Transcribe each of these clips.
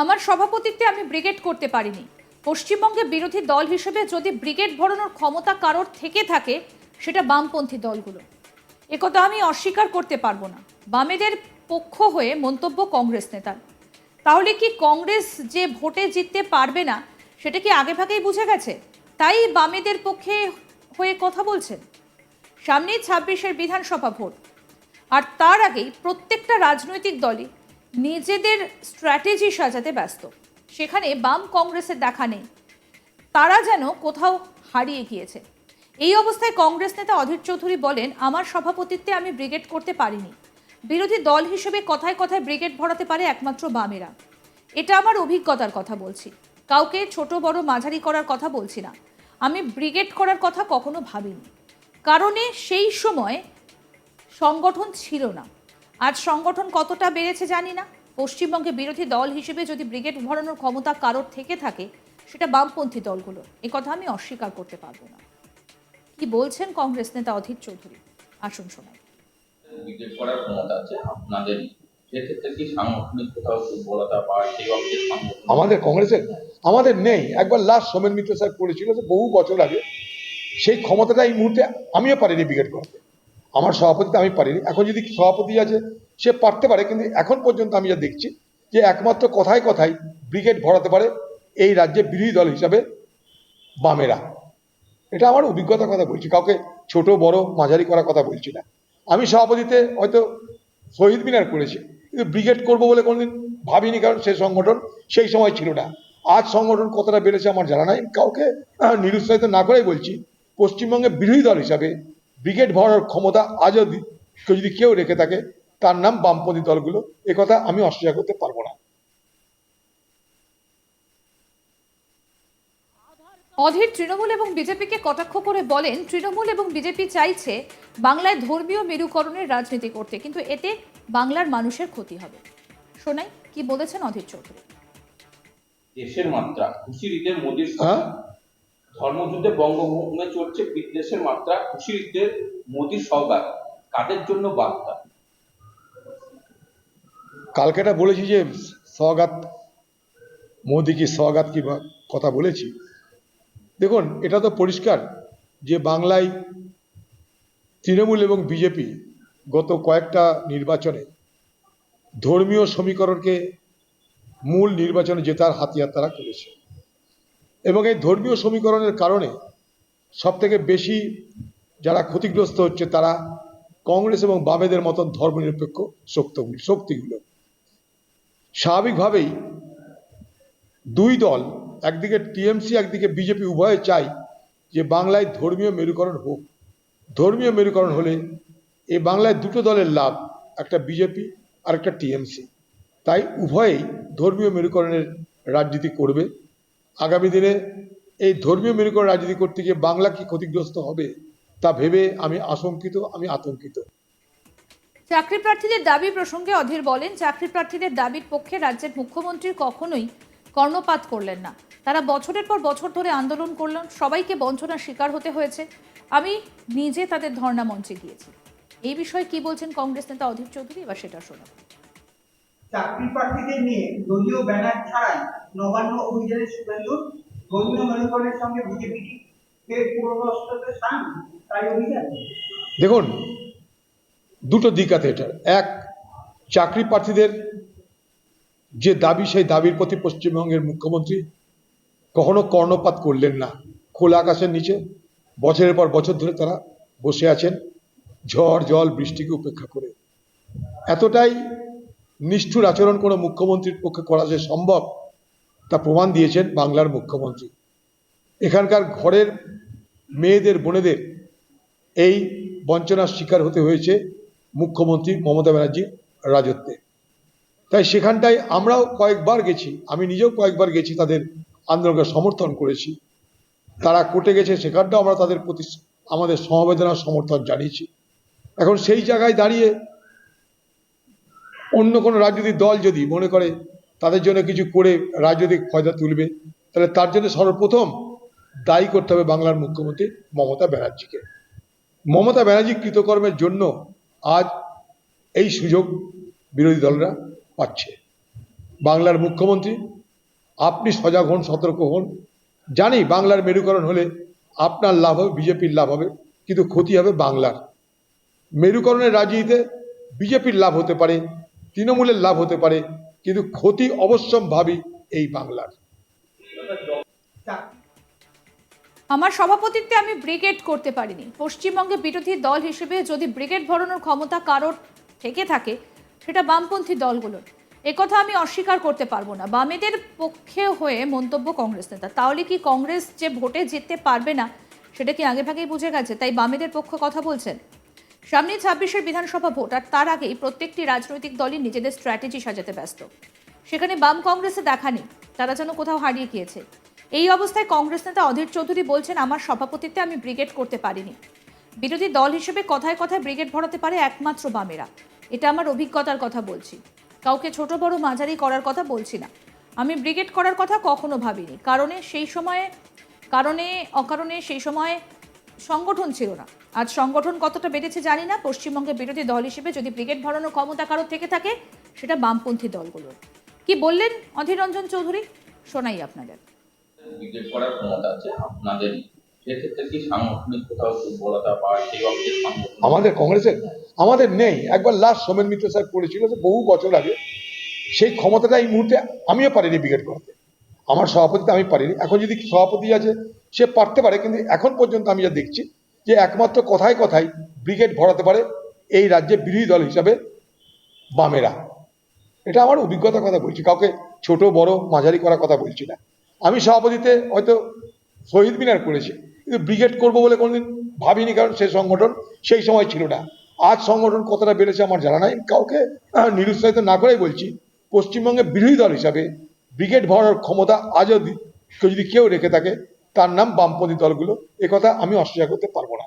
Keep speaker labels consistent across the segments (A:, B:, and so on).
A: আমার সভাপতিত্বে আমি ব্রিগেড করতে পারিনি। পশ্চিমবঙ্গে বিরোধী দল হিসেবে যদি ব্রিগেড ভরানোর ক্ষমতা কারোর থেকে থাকে, সেটা বামপন্থী দলগুলো। একথা আমি অস্বীকার করতে পারব না। বামেদের পক্ষ হয়ে মন্তব্য কংগ্রেস নেতার। তাহলে কি কংগ্রেস যে ভোটে জিততে পারবে না, সেটা কি আগে ভাগেই বুঝে গেছে? তাই বামেদের পক্ষে হয়ে কথা বলছেন। সামনেই ছাব্বিশের বিধানসভা ভোট। আর তার আগেই প্রত্যেকটা রাজনৈতিক দলই নিজেদের স্ট্র্যাটেজি সাজাতে ব্যস্ত। সেখানে বাম কংগ্রেসের দেখা নেই। তারা যেন কোথাও হারিয়ে গিয়েছে। এই অবস্থায় কংগ্রেস নেতা অধীর চৌধুরী বলেন, আমার সভাপতিত্বে আমি ব্রিগেড করতে পারিনি। বিরোধী দল হিসেবে কথায় কথায় ব্রিগেড ভরাতে পারে একমাত্র বামেরা। এটা আমার অভিজ্ঞতার কথা বলছি। কাউকে ছোট, বড়, মাঝারি করার কথা বলছি না। আমি ব্রিগেড করার কথা কখনো ভাবিনি। কারণে সেই সময় সংগঠন ছিল না। আজ সংগঠন কতটা বেড়েছে জানি না। পশ্চিমবঙ্গে বিরোধী দল হিসেবে যদি ব্রিগেড ভরানোর ক্ষমতা কারোর থেকে থাকে সেটা বামপন্থী দলগুলো এ কথা আমি অস্বীকার করতে পারব না। কি বলছেন কংগ্রেস নেতা অধীর চৌধুরী? আসুন শোনাই।
B: ব্রিগেড করার ক্ষমতা আছে আপনাদের। সেক্ষেত্রে কি সাংগঠনিক কোথাও দুর্বলতা বা সেই
C: আমাদের কংগ্রেসের আমাদের নেই। একবার লাস্ট সোমেন মিত্র স্যার করেছিল তো বহু বছর আগে সেই ক্ষমতাটা এই মুহূর্তে আমিও পারিনি ব্রিগেড করতে। আমার সভাপতিতে আমি পারিনি। এখন যদি সভাপতি আছে, সে পারতে পারে, কিন্তু এখন পর্যন্ত আমি যা দেখছি, যে একমাত্র কথায় কথায় ব্রিগেড ভরাতে পারে এই রাজ্যে বিরোধী দল হিসাবে বামেরা। এটা আমার অভিজ্ঞতার কথা বলছি, কাউকে ছোট, বড়, মাঝারি করার কথা বলছি না। আমি সভাপতিতে হয়তো শহীদ মিনার করেছি, কিন্তু ব্রিগেড করব বলে কোনোদিন ভাবিনি, কারণ সে সংগঠন সেই সময় ছিল না। আজ সংগঠন কতটা বেড়েছে আমার জানা নাই, কাউকে নিরুৎসাহিত না করেই বলছি পশ্চিমবঙ্গে বিরোধী দল হিসাবে ব্রিগেড ভরার ক্ষমতা আজও কেউ যদি কেউ রেখে থাকে তার নাম বামপন্থী দলগুলো। কথা আমি অস্বীকার করতে পারব না।
A: অধীর তৃণমূল এবং বিজেপিকে কটাক্ষ করে বলেন তৃণমূল এবং বিজেপি চাইছে বাংলায় ধর্মীয় মেরুকরণের রাজনীতি করতে কিন্তু এতে বাংলার মানুষের ক্ষতি হবে। শোনাই কি বলেছেন অধীর চৌধুরী?
B: দেশের মাত্রা খুশির ঈদের মোদীর
C: হ্যাঁ?
B: ধর্মযুদ্ধে বঙ্গভূমে চলছে বিদ্বেষের মাত্রা খুশির ঈদের মোদীর সহবাগ কাদের জন্য বার্তা?
C: কালকে এটা বলেছি যে সগাত মোদি কি সগাত কি কথা বলেছি। দেখুন, এটা তো পরিষ্কার যে বাংলায় তৃণমূল এবং বিজেপি গত কয়েকটা নির্বাচনে ধর্মীয় সমীকরণকে মূল নির্বাচনে জেতার হাতিয়ার তারা করেছে। এবং এই ধর্মীয় সমীকরণের কারণে সবথেকে বেশি যারা ক্ষতিগ্রস্ত হচ্ছে তারা কংগ্রেস এবং বামেদের মতন ধর্মনিরপেক্ষ শক্তিগুলো শক্তিগুলো। স্বাভাবিকভাবেই দুই দল, একদিকে টিএমসি, একদিকে বিজেপি উভয়ে চাই যে বাংলায় ধর্মীয় মেরুকরণ হোক। ধর্মীয় মেরুকরণ হলে এই বাংলায় দুটো দলের লাভ, একটা বিজেপি আর একটা টিএমসি। তাই উভয়েই ধর্মীয় মেরুকরণের রাজনীতি করবে। আগামী দিনে এই ধর্মীয় মেরুকরণ রাজনীতি করতে গিয়ে বাংলা কি ক্ষতিগ্রস্ত হবে তা ভেবে আমি আশঙ্কিত আমি আতঙ্কিত।
A: চাকরি প্রার্থীদের দাবি প্রসঙ্গে অধীর বলেন চাকরি প্রার্থীদের দাবির পক্ষে রাজ্যের মুখ্যমন্ত্রী কখনোই কর্ণপাত করলেন না। তারা বছরের পর বছর ধরে আন্দোলন করলেন সবাইকে বঞ্চনার শিকার হতে হয়েছে। আমি নিজে তাদের ধর্ণা মঞ্চে গিয়েছি। এই বিষয়ে কি বলছেন কংগ্রেস নেতা অধীর চৌধুরী? এবার সেটা শোনাব
D: চাকরি প্রার্থীদের নিয়ে দলীয় ব্যানার ছাড়াই নবান্ন অভিযানের শুভেন্দু, ধর্মীয় মেরুকরণের সঙ্গে বিজেপি ফের পুরোদস্ততে স্থান? তাই অভিযান।
C: দেখুন, দুটো দিক আছে এটার। এক, চাকরি প্রার্থীদের যে দাবি, সেই দাবির প্রতি পশ্চিমবঙ্গের মুখ্যমন্ত্রী কখনো কর্ণপাত করলেন না। খোলা আকাশের নিচে, বছরের পর বছর ধরে তারা বসে আছেন, ঝড়, জল, বৃষ্টিকে উপেক্ষা করে। এতটাই নিষ্ঠুর আচরণ কোনো মুখ্যমন্ত্রীর পক্ষে করা যে সম্ভব তা প্রমাণ দিয়েছেন বাংলার মুখ্যমন্ত্রী। এখানকার ঘরের মেয়েদের, বোনেদের এই বঞ্চনার শিকার হতে হয়েছে মুখ্যমন্ত্রী মমতা ব্যানার্জির রাজত্বে। তাই সেখানটায় আমরাও কয়েকবার গেছি, আমি নিজেও কয়েকবার গেছি তাদের আন্দোলনকে সমর্থন করেছি। তারা কোর্টে গেছে, সেখানটাও আমরা তাদের প্রতি আমাদের সমবেদনার সমর্থন জানিয়েছি। এখন সেই জায়গায় দাঁড়িয়ে অন্য কোনো রাজনৈতিক দল যদি মনে করে তাদের জন্য কিছু করে রাজনৈতিক ফয়দা তুলবে। তাহলে তার জন্য সর্বপ্রথম দায়ী করতে হবে বাংলার মুখ্যমন্ত্রী মমতা ব্যানার্জিকে। মমতা ব্যানার্জি কৃতকর্মের জন্য আজ এই সুযোগ বিরোধী দলরা পাচ্ছে। বাংলার মুখ্যমন্ত্রী, আপনি সজাগ হন, সতর্ক হন। জানি বাংলার মেরুকরণ হলে আপনার লাভ হবে, বিজেপির লাভ হবে, কিন্তু ক্ষতি হবে বাংলার। মেরুকরণের রাজনীতিতে বিজেপির লাভ হতে পারে, তৃণমূলের লাভ হতে পারে কিন্তু ক্ষতি অবশ্যম্ভাবী এই বাংলার।
A: আমার সভাপতিত্বে আমি ব্রিগেড করতে পারিনি। পশ্চিমবঙ্গে বিরোধী দল হিসেবে যদি ব্রিগেড ভরানোর ক্ষমতা কারোর থেকে থাকে, সেটা বামপন্থী দলগুলোর। একথা আমি অস্বীকার করতে পারব না। বামেদের পক্ষে হয়ে মন্তব্য কংগ্রেস নেতা। তাহলে কি কংগ্রেস যে ভোটে জিততে পারবে না, সেটা কি আগে ভাগেই বুঝে গেছে? তাই বামেদের পক্ষ কথা বলছেন? সামনে ছাব্বিশের বিধানসভা ভোট, আর তার আগেই প্রত্যেকটি রাজনৈতিক দলই নিজেদের স্ট্র্যাটেজি সাজাতে ব্যস্ত। সেখানে বাম কংগ্রেসে দেখা নেই, তারা যেন কোথাও হারিয়ে গিয়েছে। এই অবস্থায় কংগ্রেস নেতা অধীর চৌধুরী বলছেন, আমার সভাপতিত্বে আমি ব্রিগেড করতে পারিনি। বিরোধী দল হিসেবে কথায় কথায় ব্রিগেড ভরাতে পারে একমাত্র বামেরা। এটা আমার অভিজ্ঞতার কথা বলছি। কাউকে ছোট, বড়, মাঝারি করার কথা বলছি না। আমি ব্রিগেড করার কথা কখনো ভাবিনি। কারণে সেই সময়ে, কারণে, অকারণে সেই সময় সংগঠন ছিল না। আজ সংগঠন কতটা বেড়েছে জানি না। পশ্চিমবঙ্গের বিরোধী দল হিসেবে যদি ব্রিগেড ভরানোর ক্ষমতা কারও থেকে থাকে সেটা বামপন্থী দলগুলোর। কি বললেন অধীর রঞ্জন চৌধুরী? শোনাই আপনাদের।
B: ব্রিগেড করার ক্ষমতা আছে আপনাদের। সেক্ষেত্রে কি সাংগঠনিক কোথাও দুর্বলতা বা সেই
C: আমাদের কংগ্রেসের আমাদের নেই। একবার লাস্ট সোমেন মিত্র স্যার করেছিল যে বহু বছর আগে সেই ক্ষমতাটা এই মুহূর্তে আমিও পারিনি ব্রিগেড করতে। আমার সভাপতিতে আমি পারিনি। এখন যদি সভাপতি আছে, সে পারতে পারে, কিন্তু এখন পর্যন্ত আমি যা দেখছি যে একমাত্র কথায় কথায় ব্রিগেড ভরাতে পারে এই রাজ্যে বিরোধী দল হিসাবে বামেরা। এটা আমার অভিজ্ঞতার কথা বলছি, কাউকে ছোট, বড়, মাঝারি করার কথা বলছি না। আমি সভাপতিতে হয়তো শহীদ মিনার করেছি, কিন্তু ব্রিগেড করব বলে কোনোদিন ভাবিনি, কারণ সে সংগঠন সেই সময় ছিল না। আজ সংগঠন কতটা বেড়েছে আমার জানা নাই। কাউকে নিরুৎসাহিত না করেই বলছি, পশ্চিমবঙ্গে বিরোধী দল হিসাবে ব্রিগেড ভরানোর ক্ষমতা আজও কেউ যদি কেউ রেখে থাকে তার নাম বামপন্থী দলগুলো একথা আমি অস্বীকার করতে পারব না।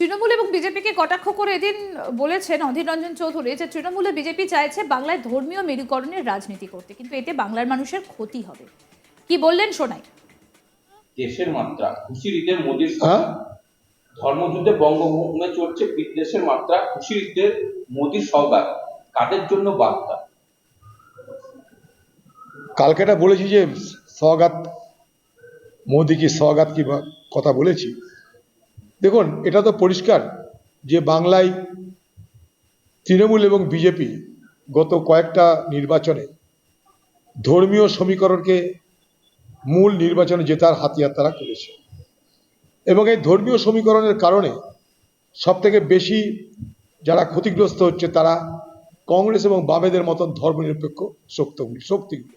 A: তৃণমূল এবং বিজেপিকে কটাক্ষ করে এদিন বলেছেন অধীর রঞ্জন চৌধুরী যে তৃণমূলে বিজেপি চাইছে বাংলায় ধর্মীয় মেরুকরণের রাজনীতি করতে কিন্তু এতে বাংলার মানুষের ক্ষতি হবে। কি বললেন শোনাই
B: দেশের মাত্রা খুশির ঈদের মোদীর
C: হ্যাঁ?
B: ধর্মযুদ্ধে বঙ্গভূমে চলছে বিদ্বেষের মাত্রা খুশির ঈদের মোদীর সহবাগ কাদের জন্য বার্তা?
C: কালকে এটা বলেছি যে স্বাগত মোদি কি স্বাগত কি কথা বলেছি? দেখুন, এটা তো পরিষ্কার যে বাংলায় তৃণমূল এবং বিজেপি গত কয়েকটা নির্বাচনে ধর্মীয় সমীকরণকে মূল নির্বাচনে জেতার হাতিয়ার তারা করেছে। এবং এই ধর্মীয় সমীকরণের কারণে সবথেকে বেশি যারা ক্ষতিগ্রস্ত হচ্ছে তারা কংগ্রেস এবং বামেদের মতন ধর্মনিরপেক্ষ শক্তিগুলি শক্তিগুলি।